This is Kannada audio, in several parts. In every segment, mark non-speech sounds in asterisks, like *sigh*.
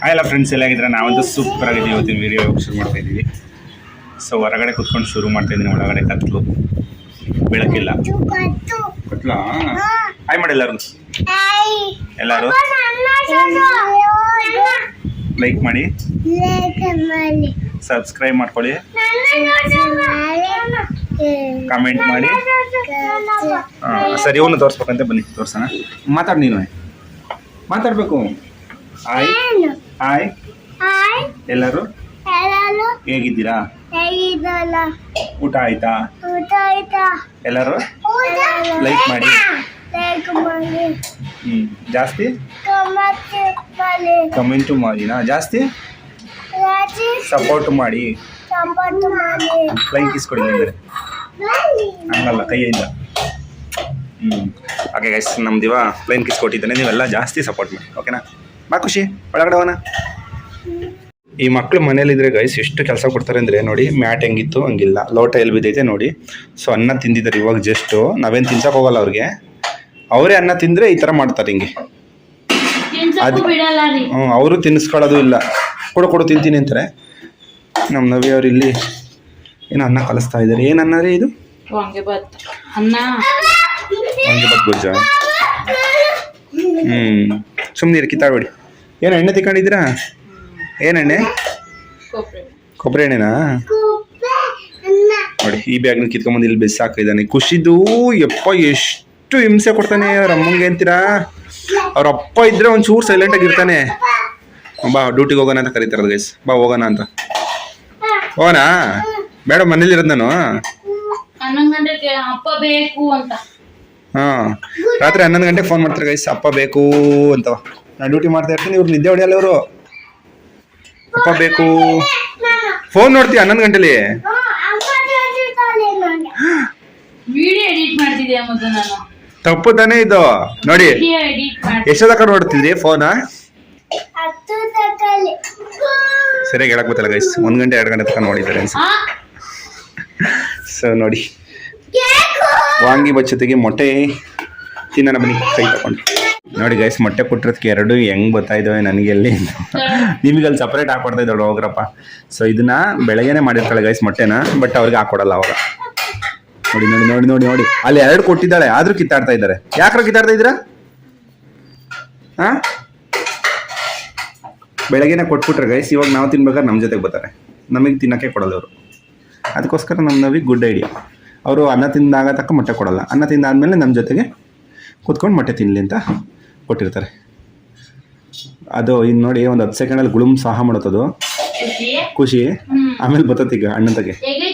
ಹಾಯ್ ಎಲ್ಲ ಫ್ರೆಂಡ್ಸ್ ಎಲ್ಲ ಆಗಿದ್ರೆ ನಾವಂತೂ ಸೂಪರ್ ಆಗಿದ್ದೀವಿ. ಇವತ್ತಿನ ವಿಡಿಯೋ ಶುರು ಮಾಡ್ತಾ ಇದ್ದೀವಿ? ಸೊ ಹೊರಗಡೆ ಕುತ್ಕೊಂಡು ಶುರು ಮಾಡ್ತಾ ಇದ್ದೀನಿ. ಒಳಗಡೆ ಕತ್ಲು. ಬೆಳಕಿಲ್ಲ. ಕತ್ಲ? ಹಾಯ್ ಮಾಡಿ ಎಲ್ಲರೂ ಎಲ್ಲರೂ? ಲೈಕ್ ಮಾಡಿ. ಸಬ್ಸ್ಕ್ರೈಬ್ ಮಾಡ್ಕೊಳ್ಳಿ. ಕಾಮೆಂಟ್ ಮಾಡಿ. ಸರಿ ಇವನು ತೋರಿಸ್ಬೇಕಂತೆ ಬನ್ನಿ. ತೋರ್ಸೋಣ. ಮಾತಾಡಿ ನೀನು. ಮಾತಾಡಬೇಕು. ಹಾಯ್ ಹಾಯ್ ಎಲ್ಲರೂ ಹೇಗಿದ್ದೀರಾ? ಊಟ ಆಯ್ತಾ? ಊಟ ಆಯ್ತಾ? ಎಲ್ಲರೂ ಲೈಕ್ ಮಾಡಿ. ಜಾಸ್ತಿ? ಕಮೆಂಟು ಮಾಡಿನಾ? ಜಾಸ್ತಿ? ಸಪೋರ್ಟ್ ಮಾಡಿ. ಲೈಕ್ ಇಸ್ಕೊಡಿ ಅಂದರೆ ಹಂಗಲ್ಲ ಕೈಯಿಂದ. ಹ್ಞೂ ಹಾಗೆ ಗೈಸ್ ನಮ್ದಿವ ಪ್ಲೈನ್ ಕಿಸ್ ಕೊಟ್ಟಿದ್ದಾನೆ. ನೀವೆಲ್ಲ ಜಾಸ್ತಿ ಸಪೋರ್ಟ್ ಮಾಡಿ ಓಕೆನಾ? ಬಾ ಖುಷಿ ಒಳಗಡೆ ಹೋಗೋಣ. ಈ ಮಕ್ಳು ಮನೇಲಿದ್ರೆ ಗೈಸ್ ಎಷ್ಟು ಕೆಲಸ ಕೊಡ್ತಾರೆ ಅಂದರೆ ನೋಡಿ ಮ್ಯಾಟ್ ಹೆಂಗಿತ್ತು ಹಂಗಿಲ್ಲ. ಲೋಟ ಎಲ್ಲಿ ಬಿದ್ದೈತೆ ನೋಡಿ. ಸೊ ಅನ್ನ ತಿಂದಿದ್ದಾರೆ ಇವಾಗ ಜಸ್ಟು ನಾವೇನು ತಿನ್ಸಕ್ಕೆ ಹೋಗಲ್ಲ ಅವ್ರಿಗೆ. ಅವರೇ ಅನ್ನ ತಿಂದರೆ ಈ ಥರ ಮಾಡ್ತಾರೆ ಹಿಂಗೆ. ಅದು- ಬಿಡಲ್ಲ ರೀ. ಹ್ಞೂ ಅವರು ತಿನ್ನಿಸ್ಕೊಳ್ಳೋದು ಇಲ್ಲ. ಕೊಡು ಕೊಡು ತಿಂತೀನಿ ಅಂತಾರೆ. ನಮ್ಮ ನವಿ ಅವ್ರು ಇಲ್ಲಿ ಏನು ಅನ್ನ ಕಲಿಸ್ತಾ ಇದ್ದಾರೆ. ಏನು ಅನ್ನ ರೀ ಇದು? ವಾಂಗೆ ಬಾತ್ ಅನ್ನ. ಹಂಗೆ ಬತ್ ಗೊಜ್ಜ? ಹ್ಞೂ ಸುಮ್ಮನೆ ಕಿತ್ತಾಡ್ಬೇಡಿ. ಏನು ಎಣ್ಣೆ ತಿಕ್ಕೊಂಡಿದ್ದೀರಾ? ಏನೆಣ್ಣೆ ಕೊಬ್ಬರಿ ಎಣ್ಣೆನಾ? ನೋಡಿ ಈ ಬ್ಯಾಗ್ನ ಕಿತ್ಕೊಂಬಂದು ಇಲ್ಲಿ ಬೆಸ್ ಹಾಕಿದ್ದಾನೆ ಖುಷಿದು ಯಪ್ಪ ಎಷ್ಟು ಹಿಂಸೆ ಕೊಡ್ತಾನೆ ಅವ್ರ ಅಮ್ಮಂಗೆ ಅಂತೀರಾ? ಅವ್ರ ಅಪ್ಪ ಇದ್ರೆ ಒಂಚೂರು ಸೈಲೆಂಟಾಗಿ ಇರ್ತಾನೆ. ಬಾ ಡ್ಯೂಟಿಗೆ ಹೋಗೋಣ ಅಂತ ಕರೀತಾರದು ಗೈಸ್ ಬಾ ಹೋಗೋಣ ಅಂತ. ಹೋಗೋಣ? ಬೇಡ ಮನೇಲಿ ಇರೋದು ನಾನು. ಅಪ್ಪ ಬೇಕು ಅಂತ. ಹಾಂ. ರಾತ್ರಿ ಹನ್ನೊಂದು ಗಂಟೆಗೆ ಫೋನ್ ಮಾಡ್ತಾರೆ ಗೈಸ್ ಅಪ್ಪ ಬೇಕು ಅಂತವ ನಾನು ಡ್ಯೂಟಿ ಮಾಡ್ತಾ ಇರ್ತೀನಿ ಇವ್ರು ನಿದ್ದೆ ಹೊಡೆಯಲ್ಲ ಇವರು. ಅಪ್ಪ ಬೇಕು. ಫೋನ್ ನೋಡ್ತೀಯ ಹನ್ನೊಂದು ಗಂಟೆಲಿ? ವಿಡಿಯೋ ಎಡಿಟ್ ಮಾಡ್ತಿದ್ದೆ ಮೊದಲು ನಾನು. ತಪ್ಪು ತಾನೇ ಇದು. ನೋಡಿ ವಿಡಿಯೋ ಎಡಿಟ್ ಮಾಡಿ ಎಷ್ಟೊತ್ತಕ ನೋಡ್ತಿದ್ರಿ ಫೋನ ಸರಿಯಾಗಿ ಹೇಳಕ್ ಗೊತ್ತಲ್ಲ ಗೈಸ್ ಒಂದ್ ಗಂಟೆ ಎರಡು ಗಂಟೆ ತಕ ನೋಡಿದ್ದಾರೆ ಅನ್ಸುತ್ತೆ. ಆ? ಸೊ ನೋಡಿ. ವಾಂಗಿ ಬಚ್ಚತೆಗೆ ಮೊಟ್ಟೆ ತಿನ್ನೋಣ ಬನ್ನಿ. ಕೈ ತಗೊಂಡು. ನೋಡಿ ಗೈಸ್ ಮೊಟ್ಟೆ ಕೊಟ್ಟಿರೋದಕ್ಕೆ ಎರಡು ಹೆಂಗ್ ಬರ್ತಾ ಇದಾವೆ ನನಗೆ ಅಲ್ಲಿ ನಿಮಗೆ ಅಲ್ಲಿ ಸಪ್ರೇಟ್ ಹಾಕೊಡ್ತಾ ಇದ್ದಾಳೆ ಹೋಗ್ರಪ್ಪ. ಸೊ ಇದನ್ನ ಬೆಳಗ್ಗೆನೆ ಮಾಡಿರ್ತಾಳೆ ಗೈಸ್ ಮೊಟ್ಟೆನ ಬಟ್ ಅವ್ರಿಗೆ ಹಾಕೊಡಲ್ಲ ಅವಾಗ. ನೋಡಿ ನೋಡಿ ನೋಡಿ ನೋಡಿ ನೋಡಿ. ಅಲ್ಲಿ ಎರಡು ಕೊಟ್ಟಿದ್ದಾಳೆ, ಆದ್ರೂ ಕಿತ್ತಾಡ್ತಾ ಇದ್ದಾರೆ. ಯಾಕ್ರ ಕಿತ್ತಾಡ್ತಾ ಇದ್ದೀರಾ? ಹಾ ಬೆಳಗ್ಗೆನೆ ಕೊಟ್ಬಿಟ್ರೆ ಗೈಸ್ ಇವಾಗ ನಾವು ತಿನ್ಬೇಕಾದ್ರೆ ನಮ್ಮ ಜೊತೆಗೆ ಬರ್ತಾರೆ. ನಮಗೆ ತಿನ್ನಕ್ಕೆ ಕೊಡಲ್ಲ ಅವರು. ಅದಕ್ಕೋಸ್ಕರ ನಮ್ಮ ನವಿ ಗುಡ್ ಐಡಿಯಾ ಅವರು ಅನ್ನ ತಿಂದಾಗ ತಕ್ಕ ಮೊಟ್ಟೆ ಕೊಡಲ್ಲ. ಅನ್ನ ತಿಂದಾದ್ಮೇಲೆ ನಮ್ಮ ಜೊತೆಗೆ ಕೂತ್ಕೊಂಡು ಮೊಟ್ಟೆ ತಿನ್ನಲಿ ಅಂತ ಕೊಟ್ಟಿರ್ತಾರೆ. ಅದು ಇನ್ನು ನೋಡಿ ಒಂದು ಹತ್ತು ಸೆಕೆಂಡಲ್ಲಿ ಗುಳುಮ್ ಸಹ ಮಾಡುತ್ತದು. ಖುಷಿ? ಆಮೇಲೆ ಬರ್ತೈತೆ ಈಗ ಅಣ್ಣಂತಗೆ. ತಗೆ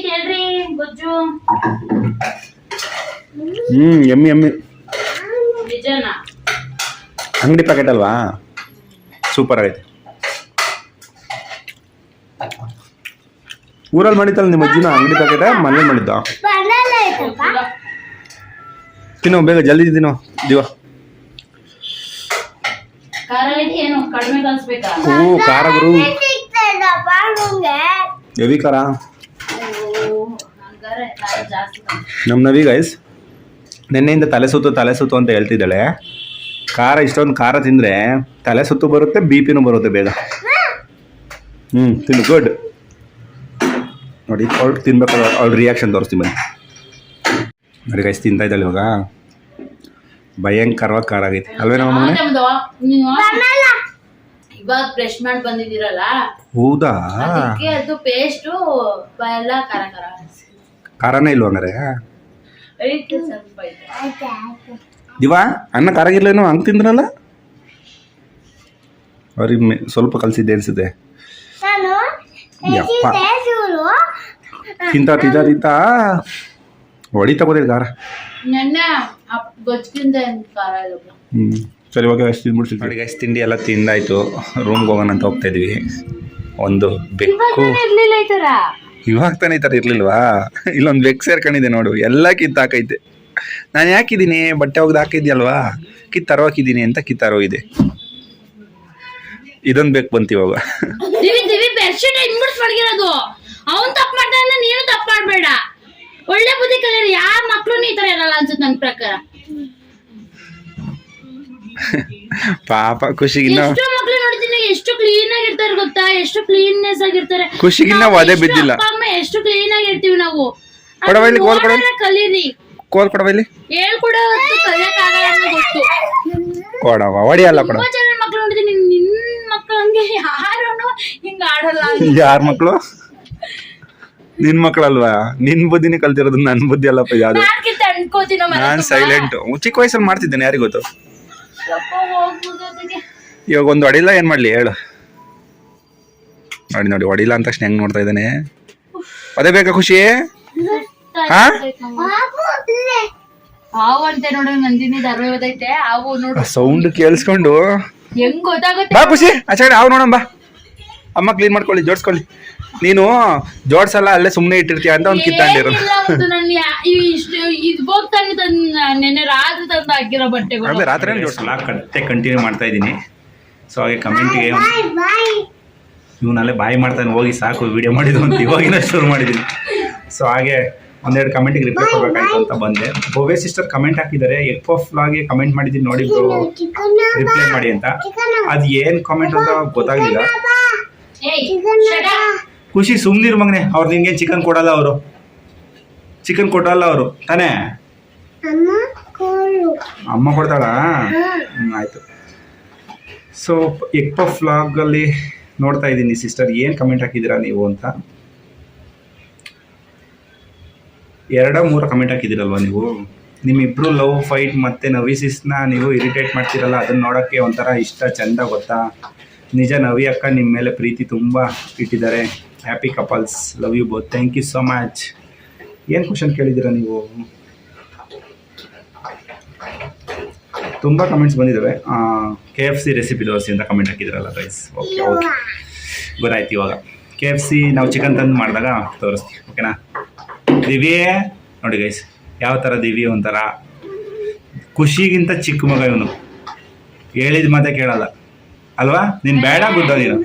ಹ್ಞೂ ಎಮ್ಮಿ ಎಮ್ಮಿ. ಅಂಗಡಿ ಪ್ಯಾಕೆಟ್ ಅಲ್ವಾ? ಸೂಪರ್ ಆಗೈತೆ. ಊರಲ್ಲಿ ಮಾಡಿತ್ತಲ್ಲ ನಿಮ್ಮ ಅಜ್ಜಿನ ಅಂಗಡಿ ಪ್ಯಾಕೆಟ್ ಮನೇಲಿ ಮಾಡಿದ್ದ? ತಿನ್ನೋ ಬೇಗ ಜಲ್ದಿ ತಿನ್ನೋ ದಿವ ಏನು ಕಡಿಮೆ ಕಲಿಸ್ಬೇಕಾ? ಓ ಖಾರ ಗುರು. ಎವಿ ಖಾರ ನಮ್ಮ ನವಿ ಗೈಸ್ ನಿನ್ನೆಯಿಂದ ತಲೆ ಸುತ್ತು ತಲೆ ಸುತ್ತು ಅಂತ ಹೇಳ್ತಿದ್ದಾಳೆ. ಖಾರ ಇಷ್ಟೊಂದು ಖಾರ ತಿಂದರೆ ತಲೆ ಸುತ್ತು ಬರುತ್ತೆ ಬಿ ಪಿನೂ ಬರುತ್ತೆ ಬೇಗ. ಹ್ಞೂ ತಿನ್ನು ಗುಡ್ ನೋಡಿ ಅವ್ಳು ತಿನ್ಬೇಕಾದ ಅವ್ಳ ರಿಯಾಕ್ಷನ್ ತೋರಿಸ್ತೀನಿ ಬನ್ನಿ. ನೋಡಿ ಗೈಸ್ ತಿಂತಾ ಇದ್ದಾಳೆ ಇವಾಗ. ಭಯಂಕರವಾಗಿ ಖಾರ ಆಗೈತಿ. ಅಲ್ವೇನೋ ಮಗನೇ? ಇವಾಗ ಬ್ರಷ್ ಮಾಡಿ ಬಂದಿದ್ದೀರಲ್ಲ? ಹೌದಾ? ಅದಕ್ಕೆ ಅದು ಪೇಸ್ಟು ಎಲ್ಲ ಖಾರ ಖಾರ ಖಾರನೇ ಇಲ್ವ ಹಂಗಾರೆ? ಐತೆ ಸ್ವಲ್ಪ ಐತೆ ದಿವಾ ಅನ್ನ ಖಾರಾಗಿರ್ಲೇನೋ ಹಂಗೆ ತಿಂದ್ರಲ್ಲ? ಅವ್ರಿಗೆ ಮೆ- ಸ್ವಲ್ಪ ಕಲಿಸಿದ್ದೆ ಅನ್ಸುತ್ತೆ. ಯಪ್ಪ. ತಿಂತ ತಿಂತ ತಿಂತ. ಹೊಡಿತಾ ಖಾರ. ನೆನ್ನೆ ಸರಿ ಇವಾಗ ಎಷ್ಟು ಗೈಸ್ ತಿಂಡಿ ಎಲ್ಲ ತಿಂದಾಯ್ತು. ರೂಮ್ಗೆ ಹೋಗೋಣ ಅಂತ ಹೋಗ್ತಾ ಇದ್ವಿ. ಒಂದು ಬೆಕ್ಕು. ಇವಾಗ ತಾನೇ ಈ ಥರ? ಇರ್ಲಿಲ್ವಾ? ಇಲ್ಲೊಂದು ಬೆಕ್ಕು ಸೇರ್ಕೊಂಡಿದೆ ನೋಡು. ಎಲ್ಲ ಕಿತ್ತು ಹಾಕೈತೆ. ನಾನು ಯಾಕಿದ್ದೀನಿ? ಬಟ್ಟೆ ಒಗ್ದು ಹಾಕಿದ್ಯಲ್ವಾ? ಕಿತ್ತರೋಕಿದ್ದೀನಿ ಅಂತ ಹಾಕಿದ್ದೀನಿ ಇದೊಂದು ಬೇಕು ಬಂತು ಇವಾಗ. ದಿವಿ ದಿವಿ ಬೆಡ್ಶೀಟ್ ಇನ್ಬಿಡ್ಸ್ ಮಡಗಿರೋದು. ಅವನ್ ತಪ್ಪು ಮಾಡ್ತಾನೆ ನೀನು ತಪ್ಪು ಮಾಡ್ಬೇಡ. ಒಳ್ಳೆ ಬುದ್ಧಿ ಕಲಿಯರಿ ಯಾರ ಮಕ್ಕಳು ಈ ತರ ಇರಲ್ಲ ಅನ್ಸುತ್ತೆ ನನ್ ಪ್ರಕಾರ. *laughs* ಪಾಪ ಖುಷಿಗಿನ್ನ ಎಷ್ಟೋ ಮಕ್ಳು ನೋಡ್ತೀನಿ ಎಷ್ಟು ಕ್ಲೀನ್ ಆಗಿರ್ತಾರೆ ಗೊತ್ತಾ? ಎಷ್ಟು ಕ್ಲೀನ್ನೆಸ್ ಆಗಿರ್ತಾರೆ. ಖುಷಿಗಿನ್ನ ನಾವು ಒದೆ ಬಿದ್ದಿಲ್ಲ. ಎಷ್ಟು ಕ್ಲೀನ್ ಆಗಿರ್ತೀವಿ ನಾವು. ಕೊಡವ ಕೋಲ್ ಕೊಡು. ಕಲೀರಿ. ಕೋಲ್ ಕೊಡಬೈಲಿ ಹೇಳ್ಕೊಡೋ ಗೊತ್ತು. ಕೊಡವ ಹೊಡಿಯಲ್ಲ ಕೊಡ. ಮಕ್ಕಳು ನೋಡಿದೀನಿ ನಿನ್ ಮಕ್ಳು ಹಂಗೆ ಯಾರು ಹಿಂಗ ಆಡಲ್ಲ. *laughs* ಯಾರ ಮಕ್ಕಳು ನಿನ್ ಮಕ್ಕಳಲ್ವಾ ನಿನ್ ಬುದ್ಧಿನೇ ಕಲ್ತಿರೋದು ನನ್ ಬುದ್ಧಿ ಅಲ್ಲಪ್ಪ ಯಾವ್ದು? ನಾನ್. ಸೈಲೆಂಟ್ ಚಿಕ್ಕ ವಯಸ್ಸಲ್ಲಿ ಮಾಡ್ತಿದ್ದೇನೆ ಯಾರಿಗ್ ಗೊತ್ತು. ಇವಾಗ ಒಂದು ಹೊಡಿಲ್ಲ ಏನ್ ಮಾಡ್ಲಿ? ಹೇಳು. ನೋಡಿ ನೋಡಿ ಹೊಡಿಲ್ಲ ಅಂತ ತಕ್ಷಣ ಹೆಂಗ್ ನೋಡ್ತಾ ಇದ್ದಾನೆ. ಅದೇ ಬೇಕಾ ಖುಷಿ? ಹಾ? ಹಾವು ಹಾವು ಸೌಂಡ್ ಕೇಳಿಸ್ಕೊಂಡು. ಹೆಂಗ್ ಗೊತ್ತಾಗುತ್ತೆ ಬಾ ಖುಷಿ ಆಚೆ ಅವ್ ನೋಡಮ್ಮ ಅಮ್ಮ ಕ್ಲೀನ್ ಮಾಡ್ಕೊಳ್ಳಿ ಜೋಡ್ಸ್ಕೊಳ್ಳಿ. ನೀನು ಜೋಡ್ಸಲ್ಲ ಅಲ್ಲೇ ಸುಮ್ಮನೆ ಇಟ್ಟಿರ್ತೀಯ ಅಂತ ಅವ್ನು ಕಿತ್ತಾಂಡಿರು ನೆನ್ನೆ ರಾತ್ರಿ ತಂದು ಹಾಕಿರೋ ಬಟ್ಟೆಗಳು. ಅದೇ ರಾತ್ರಿ ಜೋಡ್ಸಲ್ಲ? ಕತ್ತೆ ಕಂಟಿನ್ಯೂ ಮಾಡ್ತಾ ಇದ್ದೀನಿ. ಸೊ ಹಾಗೆ ಕಮೆಂಟ್ಗೆ ಇವನಲ್ಲೇ ಬಾಯಿ ಮಾಡ್ತಾನೆ ಹೋಗಿ ಸಾಕು ವಿಡಿಯೋ ಮಾಡಿದ್ರು ಅಂತ ಇವಾಗಿನ ಶುರು ಮಾಡಿದ್ದೀನಿ. ಸೊ ಹಾಗೆ ಒಂದೆರಡು ಕಮೆಂಟಿಗೆ ರಿಪ್ಲೈ ಕೊಡಬೇಕಾಯ್ತು ಅಂತ ಬಂದೆ. ಭವ್ಯ ಸಿಸ್ಟರ್ ಕಮೆಂಟ್ ಹಾಕಿದ್ದಾರೆ ಎಗ್ ಪಫ್ ಲಾಗೆ ಕಮೆಂಟ್ ಮಾಡಿದ್ದೀನಿ ನೋಡಿ ರಿಪ್ಲೈ ಮಾಡಿ ಅಂತ. ಅದು ಏನು ಕಾಮೆಂಟ್ ಅಂತ ಗೊತ್ತಾಗಲಿಲ್ಲ. ಖುಷಿ ಸುಮ್ಮನಿರು ಮಗನೆ. ಅವ್ರು ನಿನ್ಗೇನು ಚಿಕನ್ ಕೊಡಲ್ಲ ಅವರು. ಚಿಕನ್ ಕೊಡಲ್ಲ ಅವರು. ತಾನೇ? ಅಮ್ಮ ಕೊಡ್ತಾಳಾ? ಆಯ್ತು. ಸೊ ಎಗ್ ಪಫ್ ವ್ಲಾಗಲ್ಲಿ ನೋಡ್ತಾ ಇದ್ದೀನಿ ಸಿಸ್ಟರ್ ಏನು ಕಮೆಂಟ್ ಹಾಕಿದ್ದೀರಾ ನೀವು ಅಂತ? ಎರಡ ಮೂರು ಕಮೆಂಟ್ ಹಾಕಿದ್ದೀರಲ್ವ ನೀವು? ನಿಮ್ಮಿಬ್ರು ಲವ್ ಫೈಟ್ ಮತ್ತೆ ನವೀಸಿಸ್ನ ನೀವು ಇರಿಟೇಟ್ ಮಾಡ್ತೀರಲ್ಲ ಅದನ್ನ ನೋಡೋಕ್ಕೆ ಒಂಥರ ಇಷ್ಟ ಚಂದ ಗೊತ್ತಾ? ನಿಜ ನವಿ ಅಕ್ಕ ನಿಮ್ಮ ಮೇಲೆ ಪ್ರೀತಿ ತುಂಬ ಇಟ್ಟಿದ್ದಾರೆ. Happy couples love you both thank you so much ಏನು ಕ್ವಶನ್ ಕೇಳಿದ್ದೀರಾ ನೀವು? ತುಂಬ ಕಮೆಂಟ್ಸ್ ಬಂದಿದ್ದಾವೆ K F C recipe dosa ಅಂತ ಕಮೆಂಟ್ ಹಾಕಿದ್ರಲ್ಲ ಗೈಸ್ ಓಕೆ ಓಕೆ ಗೊತ್ತಾಯ್ತು ಇವಾಗ. ಕೆ ಎಫ್ ಸಿ ನಾವು ಚಿಕನ್ ತಂದು ಮಾಡಿದಾಗ ತೋರಿಸ್ತೀವಿ ಓಕೆನಾ ದಿವ್ಯೇ ನೋಡಿ ಗೈಸ್ ಯಾವ ಥರ ದಿವ್ಯ ಒಂಥರ. ಖುಷಿಗಿಂತ ಚಿಕ್ಕ ಮಗ ಇವನು. ಹೇಳಿದ ಮಾತೇ ಕೇಳಲ್ಲ. ಅಲ್ವಾ? ನೀನು ಬೇಡ ಗುದ್ದ ನೀನು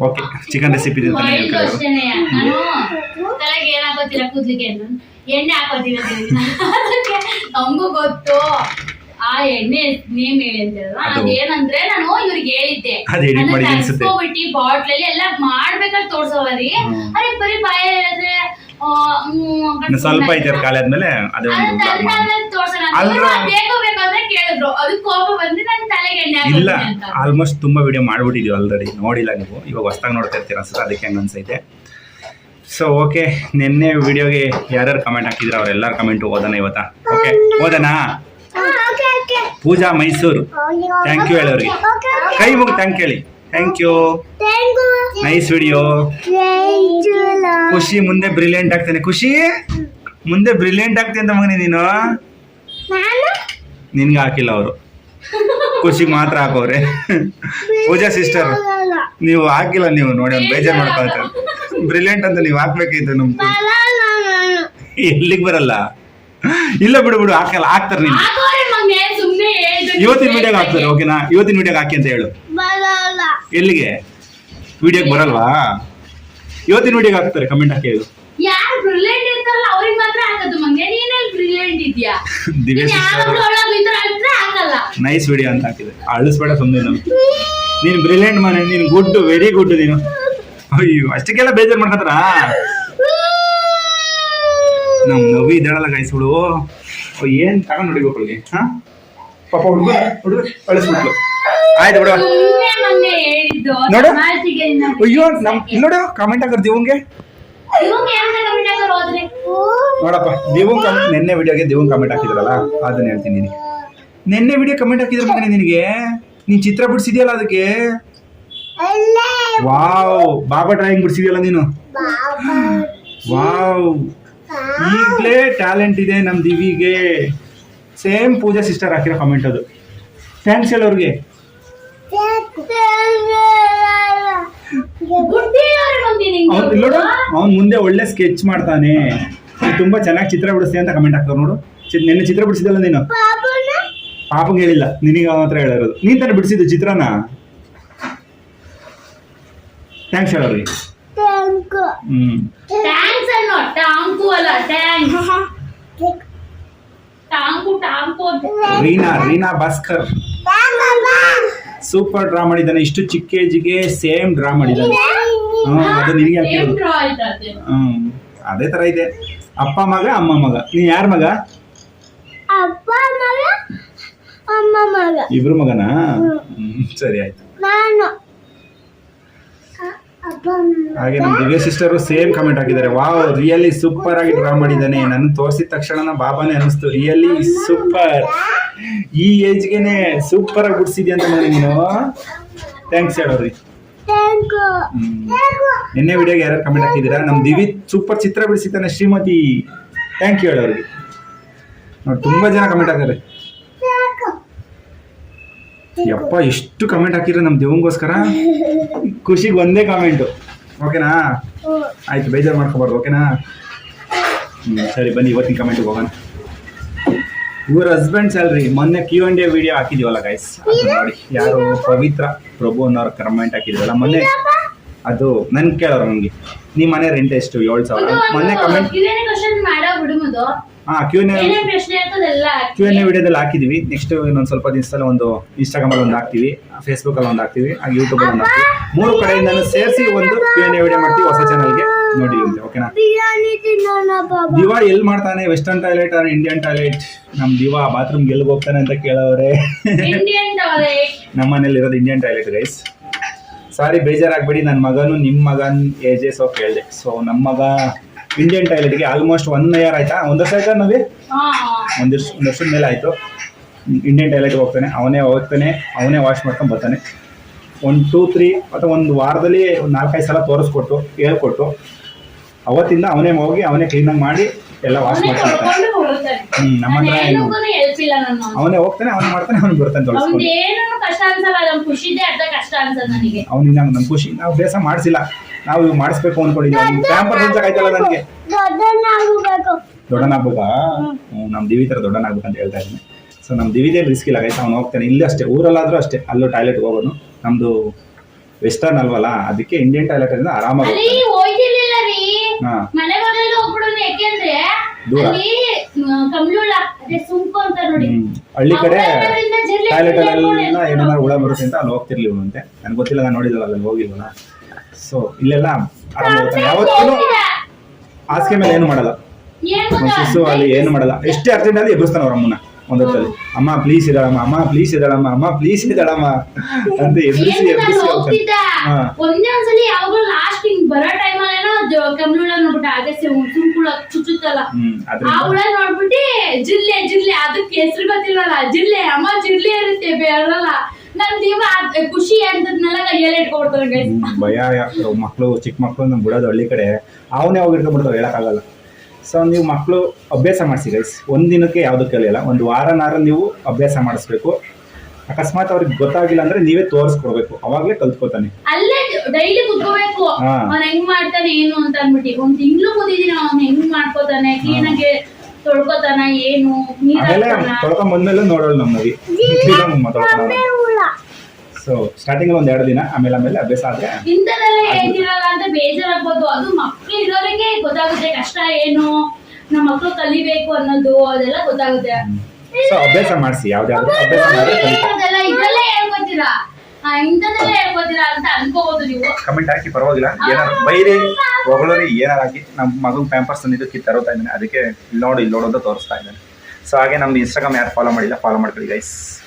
ಓಕೆ ಚಿಕನ್ ರೆಸಿಪಿ. ನಾನು ತಲೆಗೆ ಏನ್ ಕೂದ್ಲಿಗೆ ಅಂತ. ಎಣ್ಣೆ ನಮಗೂ ಗೊತ್ತು. ಆ ಎಣ್ಣೆ ನೇಮ್ ಹೇಳಿ ಅಂತ ಅದು- ಅದೇನಂದ್ರೆ ನಾನು ಇವ್ರಿಗೆ ಹೇಳಿದ್ದೆ. ಬಾಟ್ಲಲ್ಲಿ ಎಲ್ಲ ಮಾಡ್ಬೇಕಾದ್ರೆ ತೋರ್ಸೋವರಿ. ಅದೇ ಬರೀ ಬಾಯ ಹೇಳಿದ್ರೆ ಇನ್ನು ಸ್ವಲ್ಪ ಐತೆ ಖಾಲಿ ಕಾಲ ಆದ್ಮೇಲೆ ಅದೇ ಒಂದು ಇಲ್ಲ ಅಂತ. ಆಲ್ಮೋಸ್ಟ್ ತುಂಬಾ ವಿಡಿಯೋ ಮಾಡ್ಬಿಟ್ಟಿದೀವಿ ಆಲ್ರೆಡಿ ನೋಡಿಲ್ಲ ನೀವು. ಇವಾಗ ಹೊಸ್ದಾಗಿ ನೋಡ್ತಾ ಇರ್ತೀರ ಅನ್ಸುತ್ತೆ ಅದಕ್ಕೆ ಹಂಗ ಅನ್ಸೈತೆ. ಸೊ ಓಕೆ ನಿನ್ನೆ ವಿಡಿಯೋಗೆ ಯಾರ್ಯಾರು ಕಮೆಂಟ್ ಹಾಕಿದ್ರು ಅವ್ರೆಲ್ಲಾರ ಕಮೆಂಟ್ ಓದೋಣ ಇವತ್ತ? ಓಕೆ ಓದನಾ ಪೂಜಾ ಮೈಸೂರು. ಥ್ಯಾಂಕ್ ಯು ಹೇಳೋರಿಗೆ. ಕೈ ಮುಗಿ ಥ್ಯಾಂಕ್ ಹೇಳಿ ಥ್ಯಾಂಕ್ ಯು ನೈಸ್ ವಿಡಿಯೋ ಖುಷಿ ಮುಂದೆ ಬ್ರಿಲಿಯಂಟ್ ಆಗ್ತಾನೆ. ಖುಷಿ ಮುಂದೆ ಬ್ರಿಲಿಯಂಟ್ ಆಗ್ತೀನಿ ಅಂತ ಮಗನೇ ನೀನು? ನಿನ್ಗೆ ಹಾಕಿಲ್ಲ ಅವರು. ಖುಷಿಗೆ ಮಾತ್ರ ಹಾಕೋರೆ. ಪೂಜಾ ಸಿಸ್ಟರ್ ನೀವು ಹಾಕಿಲ್ಲ ನೀವು ನೋಡಿ ಒಂದು ಬೇಜಾರು ಮಾಡ್ಕೊಳ್ತಾರೆ ಬ್ರಿಲಿಯಂಟ್ ಅಂತ ನೀವು ಹಾಕ್ಬೇಕಿತ್ತು ನಮ್ ಎಲ್ಲಿಗೆ ಬರಲ್ಲ? ಇಲ್ಲ ಬಿಡು ಬಿಡು ಹಾಕಲ್ಲ ಹಾಕ್ತಾರೆ ನೀನು. ಇವತ್ತಿನ ವಿಡಿಯೋಗೆ ಹಾಕ್ತಾರೆ ಓಕೆನಾ? ಇವತ್ತಿನ ವಿಡಿಯೋಗೆ ಹಾಕಿ ಅಂತ ಹೇಳು. ಎಲ್ಲಿಗೆ? ವಿಡಿಯೋಗೆ ಬರಲ್ವಾ? ಇವತ್ತಿನ ವಿಡಿಯೋಗೆ ಹಾಕ್ತಾರೆ ಕಮೆಂಟ್ ಹಾಕಿ ಯಾರು ಬ್ರಿಲಿಯಂಟ್ ಇರ್ತಾರಲ್ಲ ಅವ್ರಿಗೆ ಮಾತ್ರ ಹಾಕೋದು ಮಂಗೆ. ನೀನಲ್ಲಿ ಬ್ರಿಲಿಯಂಟ್ ಇದೆಯಾ ದಿವ್ಯ ನೀನ್ ಸಿಸ್ಟರ್ ಯಾವಾಗ್ಲೂ ಒಳಗ್ ಈ ಹಾಕಲ್ಲ. ನೈಸ್ ವಿಡಿಯೋ ಅಂತ ಹಾಕಿದೆ. ಅಳಿಸ್ಬೇಡ ಸುಮ್ಮನೆ ನಾವು ನೀನು ಬ್ರಿಲಿಯಂಟ್ ಮನೆ ನೀನು ಗುಡ್ ವೆರಿ ಗುಡ್ ನೀನು. ಅಯ್ಯೋ ಅಷ್ಟಕ್ಕೆಲ್ಲ ಬೇಜಾರು ಮಾಡ್ಕೊತಾರ? ನಮ್ ನವಿ ಇದ್ದಾಳಲ್ಲ ಓ ಏನ್ ತಗೊಂಡ್ ನೋಡಿ ಅವಳಿಗೆ ಹಾ? ಪಾಪ ಹುಡುಗ ಹುಡುಗ ಅಳಿಸ್ಬಿಟ್ಲು. ಆಯ್ತು ಬಿಡು. ನೋಡು. ಅಯ್ಯೋ ನಮ್ ನೋಡು ಕಾಮೆಂಟ್ ಹಾಕೋದು ದಿವಂಗೆ ನೋಡಪ್ಪ ದಿವಂಗ್ ಕಮೆಂಟ್ ನಿನ್ನೆ ವಿಡಿಯೋಗೆ ದಿವಂಗ್ ಕಾಮೆಂಟ್ ಹಾಕಿದ್ರಲ್ಲ ಅದನ್ನ ಹೇಳ್ತೀನಿ ನಿನಗೆ. ನಿನ್ನೆ ವಿಡಿಯೋ ಕಮೆಂಟ್ ಹಾಕಿದ್ರೆ ಮಗನೇ ನಿನಗೆ? ನೀನ್ ಚಿತ್ರ ಬಿಡಿಸಿದ್ಯಲ್ಲ ಅದಕ್ಕೆ? ವಾವ್ ಬಾಬಾ ಡ್ರಾಯಿಂಗ್ ಬಿಡಿಸಿದ್ಯಲ್ಲ ನೀನು? ವಾವ್. ಈಗಲೇ ಟ್ಯಾಲೆಂಟ್ ಇದೆ ನಮ್ ದಿವಿಗೆ. ಸೇಮ್ ಪೂಜಾ ಸಿಸ್ಟರ್ ಹಾಕಿರೋ ಕಮೆಂಟ್ ಅದು. ಥ್ಯಾಂಕ್ಸ್ ಹೇಳೋರ್ಗೆ ಬುದ್ಧಿ ಅವ್ರಿಗೆ ಬಂದಿ ಅವ್ನು ಇಲ್ಲಿ ನೋಡು ಅವ್ನು ಮುಂದೆ ಒಳ್ಳೆ ಸ್ಕೆಚ್ ಮಾಡ್ತಾನೆ. ತುಂಬಾ ಚೆನ್ನಾಗಿ ಚಿತ್ರ ಬಿಡಿಸ್ತೀನಿ ಅಂತ ಕಮೆಂಟ್ ಹಾಕ್ತಾರೆ ನೋಡು. ನಿನ್ನೆ ಚಿತ್ರ ಬಿಡಿಸಿದಲ್ಲ ನೀನು? ಪಾಪಂಗೆ ಹೇಳಿಲ್ಲ. ನಿನಗೆ ಮಾತ್ರ ಹೇಳಿರೋದು ನೀನ್ ತಾನೆ ಬಿಡಿಸಿದ್ದು ಚಿತ್ರನ? ಥ್ಯಾಂಕ್ಸ್ ಹೇಳೋರಿ. ಹ್ಮ್. ಟ್ಯಾಂಕ್ಸ್ ಅನ್ನೋ ಟಾಂಕು ಅಲ್ಲ thank thank you thank you Reena Reena Bhaskar. Super draw ಮಾಡಿದ್ದಾನೆ. ಇಷ್ಟು ಚಿಕ್ಕ ಏಜಿಗೆ ಸೇಮ್ ಡ್ರಾ ಮಾಡಿದ್ದಾನೆ. ಹ್ಮ್ ಅದು ನಿನಗೆ ಹಾಕಿರೋದು. ಅದು? ತರ ಇದೆ. ಅಪ್ಪ ಮಗ ಅಮ್ಮ ಮಗ. ನೀ ಯಾರ ಮಗ? ಅಪ್ಪ ಮಗ ಅಮ್ಮ ಮಗ. ಇಬ್ರು ಮಗನಾ? ಸರಿ ಆಯ್ತು. ನಾನು. ಹಾಗೆ ನಮ್ಮ ದಿವ್ಯ ಸಿಸ್ಟರು ಸೇಮ್ ಕಮೆಂಟ್ ಹಾಕಿದ್ದಾರೆ. ವಾವ್ ರಿಯಲಿ ಸೂಪರ್ ಆಗಿ ಡ್ರಾ ಮಾಡಿದ್ದಾನೆ. ನನ್ನ ತೋರಿಸಿದ ತಕ್ಷಣ ಬಾಬಾನೇ ಅನಿಸ್ತು ರಿಯಲಿ ಸೂಪರ್ ಈ ಏಜ್ಗೆನೆ ಸೂಪರ್ ಆಗಿ ಬಿಡಿಸಿದ್ಯಾ ಅಂತ ನೋಡಿ ನೀನು. ಥ್ಯಾಂಕ್ಸ್ ಹೇಳೋರಿ. ನಿನ್ನೆ ವಿಡಿಯೋಗೆ ಯಾರು ಕಮೆಂಟ್ ಹಾಕಿದ್ದೀರಾ? ನಮ್ಮ ದಿವಿ ಸೂಪರ್ ಚಿತ್ರ ಬಿಡಿಸಿದ್ದಾನೆ ಶ್ರೀಮತಿ. ಥ್ಯಾಂಕ್ ಯು ಹೇಳೋರಿ ನೋಡಿ ತುಂಬಾ ಜನ ಕಮೆಂಟ್ ಯು ಯಪ್ಪ ಎಷ್ಟು ಕಮೆಂಟ್ ಹಾಕಿದ್ರೆ ನಮ್ಮ ದೇವಂಗೋಸ್ಕರ? ಖುಷಿಗೆ ಒಂದೇ ಕಾಮೆಂಟು ಓಕೆನಾ ಆಯ್ತು ಬೇಜಾರು ಮಾಡ್ಕೋಬಾರ್ದು ಓಕೆನಾ ಸರಿ ಬನ್ನಿ ಇವತ್ತಿನ ಕಮೆಂಟಿಗೆ ಹೋಗೋಣ. ಇವ್ರ ಹಸ್ಬೆಂಡ್ ಸ್ಯಾಲ್ರಿ ಮೊನ್ನೆ ಕ್ಯೂ ಅಂಡ್ ಎ ವಿಡಿಯೋ ಹಾಕಿದೀವಲ್ಲ ಗೈಸ್ ನೋಡಿ ಯಾರು ಪವಿತ್ರ ಪ್ರಭು ಅನ್ನೋರು ಕಮೆಂಟ್ ಹಾಕಿದ್ವಲ್ಲ ಮೊನ್ನೆ ಅದು ನನ್ ಕೇಳೋರು ನಮ್ಗೆ. ನಿಮ್ಮ ಮನೆ ರೆಂಟ್ ಎಷ್ಟು? ಏಳು ಸಾವಿರ. ಮೊನ್ನೆ ಕಮೆಂಟ್ ಹಾ ಕ್ಯೂ ಕ್ಯೂ ಎನ್ ವಿಡಿಯೋದಲ್ಲಿ ಹಾಕಿದೀವಿ. ನೆಕ್ಸ್ಟ್ ಇನ್ನೊಂದು ಸ್ವಲ್ಪ ದಿವಸದಲ್ಲಿ ಒಂದು ಇನ್ಸ್ಟಾಗ್ರಾಮಲ್ಲಿ ಒಂದು ಫೇಸ್ಬುಕ್ ಅಲ್ಲಿ ಒಂದು ಹಾಕ್ತಿವಿ ಯೂಟ್ಯೂಬ್ ಅಲ್ಲಿ ಒಂದು ಹಾಕ್ತಿವಿ. ಮೂರು ಕಡೆಯಿಂದ ಸೇರಿಸಿ ಒಂದು ಕ್ಯೂ ಎನ್ ಎ ವಿಡಿಯೋ ಮಾಡ್ತೀವಿ ಹೊಸ ಚಾನಲ್ಗೆ ನೋಡಿ ಓಕೆನಾ ದಿವಾ ಎಲ್ಲಿ ಮಾಡ್ತಾನೆ? Western toilet or Indian toilet ನಮ್ಮ ದಿವಾ ಬಾತ್ರೂಮ್ ಎಲ್ಲಿ ಹೋಗ್ತಾನೆ ಅಂತ ಕೇಳೋರೆ ನಮ್ಮ ಮನೇಲಿ ಇರೋದು ಇಂಡಿಯನ್ ಟಾಯ್ಲೆಟ್ ಗೈಸ್ ಸಾರಿ ಬೇಜಾರಾಗಬೇಡಿ. ನನ್ನ ಮಗನು ನಿಮ್ಮ ಮಗನ್ ಏಜೆ ಆಫ್ ಹೇಳಿದೆ ಸೊ ನಮ್ಮ ಮಗ ಇಂಡಿಯನ್ ಟಾಯ್ಲೆಟ್ಗೆ ಆಲ್ಮೋಸ್ಟ್ ಒನ್ ಇಯರ್ ಆಯ್ತಾ? ಒಂದು ವರ್ಷ ಆಯ್ತಾ ನಮಗೆ ಒಂದು ವರ್ಷ ಒಂದು ವರ್ಷದ ಮೇಲೆ ಆಯಿತು. ಇಂಡಿಯನ್ ಟಾಯ್ಲೆಟ್ಗೆ ಹೋಗ್ತಾನೆ. ಅವನೇ ಹೋಗ್ತಾನೆ. ಅವನೇ ವಾಶ್ ಮಾಡ್ಕೊಂಡು ಬರ್ತಾನೆ. ಒಂದು ಟೂ ತ್ರೀ ಅಥವಾ ಒಂದು ವಾರದಲ್ಲಿ ಒಂದು ನಾಲ್ಕೈದು ಸಲ ತೋರಿಸ್ಕೊಟ್ಟು ಹೇಳ್ಕೊಟ್ಟು ಅವತ್ತಿಂದ ಅವನೇ ಹೋಗಿ ಅವನೇ ಕ್ಲೀನಾಗಿ ಮಾಡಿ ಎಲ್ಲ ವಾಶ್ ಮಾಡ್ತಾನೆ ಹ್ಮ್, ನಮ್ಮ ಹತ್ರ ಏನು ಹೆಲ್ಪ್ ಇಲ್ಲ ನಾನು ಅವನೇ ಹೋಗ್ತಾನೆ ಅವ್ನು ಮಾಡ್ತಾನೆ ಅವ್ನು ಬರ್ತಾನೆ ಅವ್ನ್ದು ತೊಳಸ್ಕೊಂಡು ಏನೂ ಕಷ್ಟ ಅನ್ಸಲ್ಲ ನಮ್ ಖುಷಿದೇ ಅರ್ಧ ಕಷ್ಟ ಅನ್ಸದ್ ನನಗೆ. ಅವನಿಂದ ನಮ್ಮ ಖುಷಿ ನಾವು ಬೇಸ ಮಾಡಿಸಿಲ್ಲ. ನಾವು ಇವಾಗ ಮಾಡಿಸ್ಬೇಕು ಅನ್ಕೊಂಡಿದ್ದೀವಿ ಕ್ಯಾಂಪರ್ ಆಯ್ತಲ್ಲ ನನಗೆ. ದೊಡ್ಡನಾಗ್ಬೇಕ ನಮ್ಮ ದಿವಿ ಥರ ದೊಡ್ಡನಾಗ್ಬೇಕು ಅಂತ ಹೇಳ್ತಾ ಇದ್ದೀನಿ. ಸೊ ನಮ್ಮ ದಿವಿದೇ ರಿಸ್ಕ್ ಇಲ್ಲ ಆಯ್ತಾ ಅವ್ನು ಹೋಗ್ತಾನೆ. ಇಲ್ಲಿ ಅಷ್ಟೇ ಊರಲ್ಲಾದ್ರೂ ಅಷ್ಟೇ ಅಲ್ಲೂ ಟಾಯ್ಲೆಟ್ಗೆ ಹೋಗೋನು ನಮ್ಮದು ವೆಸ್ಟರ್ನ್ ಅಲ್ವಲ್ಲ ಅದಕ್ಕೆ ಇಂಡಿಯನ್ ಟಾಯ್ಲೆಟ್ ಇಂದ ಆರಾಮಾಗಿ ಹೋಗ್ತಾನೆ. ಮನೆ ಮಗಳೆಲ್ಲ ಹೋಗ್ಬಿಡೋದು ಯಾಕೆಂದ್ರೆ ದೂರ. ಅಲ್ಲಿ ಕಂಬ್ಳುಳ ಅದೇ ಸುಂಕು ಅಂತ ನೋಡಿ. ಹ್ಮ್. ಹಳ್ಳಿ ಕಡೆ ಟಾಯ್ಲೆಟ್ ಅಲ್ಲೆಲ್ಲ ಏನಾದ್ರು ಹುಳ ಬರುತ್ತೆ ಅಂತ ಅಲ್ಲಿ ಹೋಗ್ತಿರ್ಲಿಲ್ವಂತೆ ನನಗೆ ಗೊತ್ತಿಲ್ಲ ನಾನು ನೋಡಿಲ್ಲ ಅಲ್ಲಿ ಹೋಗಿಲ್ವಲ್ಲ. ಸೊ ಇಲ್ಲೆಲ್ಲ ಆರಾಮ ಹೋಗ್ತಾನೆ. ಯಾವತ್ತೂ? ಹಾಸಿಗೆ ಮೇಲೆ ಏನು ಮಾಡಲ್ಲ. ಶಿಶು ಅಲ್ಲಿ ಏನು ಮಾಡಲ್ಲ. ಎಷ್ಟೇ ಅರ್ಜೆಂಟ್ ಅಲ್ಲಿ ಎಬ್ಬಿಸ್ತಾನೆ ಅವ್ರ ಅಮ್ಮನ ಒಂದೊತ್ತಲ್ಲಿ ಅಮ್ಮ ಪ್ಲೀಸ್ ಇದಾಳಮ್ಮ ಅಮ್ಮ ಪ್ಲೀಸ್ ಇದಾಳಮ್ಮ ಅಮ್ಮ ಪ್ಲೀಸ್ ಇದ್ದಾಳಮ್ಮ ಅಂತ ಎಬ್ಬಿಸಿ? ಎಬ್ಬಿಸಿ ಅಲ್ಲಿ ಹೋಗ್ತಾನೆ ಹೋಗ್ತಿದ್ದ? ಹಾ. ಒಂದೇ ಒಂದ್ಸಲಿ ಯಾವಾಗಲೂ ಲಾಸ್ಟ್ ಹಿಂಗ್ ಬರೋ ಟೈಮಲ್ಲೇನೋ ಕಂಬ್ಳುಳ ನೋಡ್ಬಿಟ್ಟು ಅದೇ ಸುಂಕುಳ ಚುಚ್ಚುತ್ತಲ್ಲ. ಆ ಹುಳ ನೋಡ್ಬಿಟ್ಟು ಜಿರ್ಲೆ ಜಿರ್ಲೆ ಅದಕ್ಕೆ ಹೆಸರು ಗೊತ್ತಿಲ್ವಲ್ಲ ಜಿರ್ಲೆ ಅಮ್ಮ ಜಿರ್ಲೆ ಇರುತ್ತೆ ಬೇಡಲ್ಲ. ನನ್ ಖುಷಿ ಅಂತದ್ನೆಲ್ಲ ಕೈಯಲ್ಲಿ ಇಟ್ಕೊಡ್ತಾರೆ ಭಯ ಮಕ್ಕಳು ಚಿಕ್ಕ ಮಕ್ಕಳು ನಮ್ ಬಿಡೋದು ಹಳ್ಳಿ ಕಡೆ. ಅವನೇ ಹೋಗಿ ಇಟ್ಕೊಂಡ್ಬಿಡ್ತಾವೆ ಹೇಳಕ್ಕಾಗಲ್ಲ. ಸೊ ನೀವು ಮಕ್ಕಳು ಅಭ್ಯಾಸ ಮಾಡಿಸಿ ಗೈಸ್ ಒಂದು ದಿನಕ್ಕೆ ಯಾವುದು ಕಲಿಯಲ್ಲ ಒಂದು ವಾರನಾರ ನೀವು ಅಭ್ಯಾಸ ಮಾಡಿಸ್ಬೇಕು. ಅಕಸ್ಮಾತ್ ಅವ್ರಿಗೆ ಗೊತ್ತಾಗಿಲ್ಲ ಅಂದ್ರೆ ನೀವೇ ತೋರಿಸ್ಕೊಡ್ಬೇಕು. ಅವಾಗಲೇ ಕಲ್ತ್ಕೋತಾನೆ. ಅಲ್ಲೇ ಡೈಲಿ ಕುತ್ಕೋಬೇಕು. ಅವ್ನ ಹೆಂಗ್ ಮಾಡ್ತಾನೆ ಏನು ಅಂತ ಅನ್ಬಿಟ್ಟು ಒಂದ್ ತಿಂಗ್ಳು ಕೂತಿದೀನಿ ಅವ್ನ ಹೆಂಗ್ ಮಾಡ್ಕೋತಾನೆ ಕ್ಲೀನ್ ಆಗಿ ತೊಳ್ಕೊತಾನ ಏನು ಹಾಕ್ತಾನ. ತೊಳ್ಕೊಂಡ್ ಬಂದ್ಮೇಲೆ ನೋಡೋಳು ನಮ್ಮ ಮಗಿ ಸೊ ಸ್ಟಾರ್ಟಿಂಗ್ ಒಂದ್ ಎರಡು ದಿನ ಆಮೇಲೆ ಆಮೇಲೆ ಅಭ್ಯಾಸ ಆದ್ರೆ ಇಂಥದೆಲ್ಲ ಹೇಳ್ತಿರಲ್ಲ ಅಂತ ಬೇಜಾರಾಗ್ಬೋದು. ಅದು ಮಕ್ಕಳಿರ ಗೊತ್ತಾಗುತ್ತೆ? ಕಷ್ಟ ಏನು? ನಮ್ಮ ಮಕ್ಕಳು ಕಲಿಬೇಕು ಅನ್ನೋದು ಅದೆಲ್ಲ ಗೊತ್ತಾಗುತ್ತೆ. ಸೊ ಅಭ್ಯಾಸ ಮಾಡಿಸಿ ಯಾವ್ದಾದ್ರು ಅಭ್ಯಾಸ ಮಾಡಿ ಅದೆಲ್ಲ ಇದ್ರಲ್ಲೇ ಹೇಳ್ಕೊತೀರಾ? ಆ, ಹೇಳ್ಕೊತೀರಾ ಅಂತ ಅನ್ಕೋಬಹುದು ನೀವು. ಕಮೆಂಟ್ ಹಾಕಿ ಪರವಾಗಿಲ್ಲ. ಏನಾರು ಬೈರಿ ಹೊಗಳೋರಿ ಏನಾರು ಹಾಕಿ. ನಮ್ಮ ಮಗನ ಪ್ಯಾಂಪರ್ಸ್ ಕಿತ್ತು ತರೋತಾ ಇದ್ದಾನೆ. ಅದಕ್ಕೆ ಇಲ್ಲಿ ನೋಡಿ ಇಲ್ಲಿ ನೋಡೋದು ತೋರಿಸ್ತಾ ಇದ್ದಾನೆ. ಸೊ ಹಾಗೆ ನಮ್ದು ಇನ್ಸ್ಟಾಗ್ರಾಮ್ ಯಾರು ಫಾಲೋ ಮಾಡಿಲ್ಲ ಫಾಲೋ ಮಾಡ್ಕೊಳ್ಳಿ ಗೈಸ್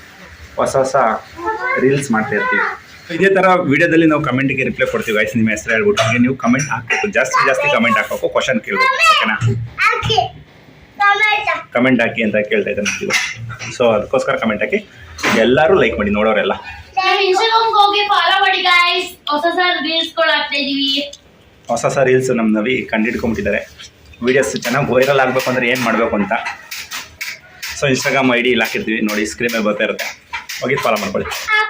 ಹೊಸ ಹೊಸ ರೀಲ್ಸ್ ಮಾಡ್ತಾ ಇರ್ತೀವಿ. ಇದೇ ತರ ವಿಡಿಯೋದಲ್ಲಿ ನಾವು ಕಮೆಂಟ್ಗೆ ರಿಪ್ಲೈ ಕೊಡ್ತೀವಿ ಗೈಸ್ ನಿಮ್ಮ ಹೆಸರು ಹೇಳ್ಬಿಟ್ಟು ಹಾಗೆ ನೀವು ಕಮೆಂಟ್ ಹಾಕಬೇಕು. ಜಾಸ್ತಿ ಜಾಸ್ತಿ ಕಮೆಂಟ್ ಹಾಕಬೇಕು. ಕ್ವಶನ್ ಕೇಳಬೇಕು. ಓಕೆನಾ ಕಮೆಂಟ್ ಹಾಕಿ ಅಂತ ಕೇಳ್ತಾ ಇದ್ದಾನೆ ನೀವು ಸೊ ಅದಕ್ಕೋಸ್ಕರ ಕಮೆಂಟ್ ಹಾಕಿ. ಎಲ್ಲರೂ ಲೈಕ್ ಮಾಡಿ, ನೋಡೋರೆಲ್ಲ. ಹೊಸ ಹೊಸ ರೀಲ್ಸ್ ನಮ್ಮ ನವಿ ಕಂಡಿಡ್ಕೊಂಬಿಟ್ಟಿದ್ದಾರೆ ವೀಡಿಯೋಸ್ ಚೆನ್ನಾಗಿ ವೈರಲ್ ಆಗಬೇಕು ಅಂದರೆ ಏನು ಮಾಡಬೇಕು ಅಂತ. ಸೊ ಇನ್ಸ್ಟಾಗ್ರಾಮ್ ಐ ಡಿ ಇಲ್ಲಿ ಹಾಕಿರ್ತೀವಿ. ನೋಡಿ ಸ್ಕ್ರೀನ್ ಮೇಲೆ ಬರ್ತಾ ಇರುತ್ತೆ. ಹೋಗಿ ಫಾಲೋ ಮಾಡ್ಕೊಳ್ಳಿ.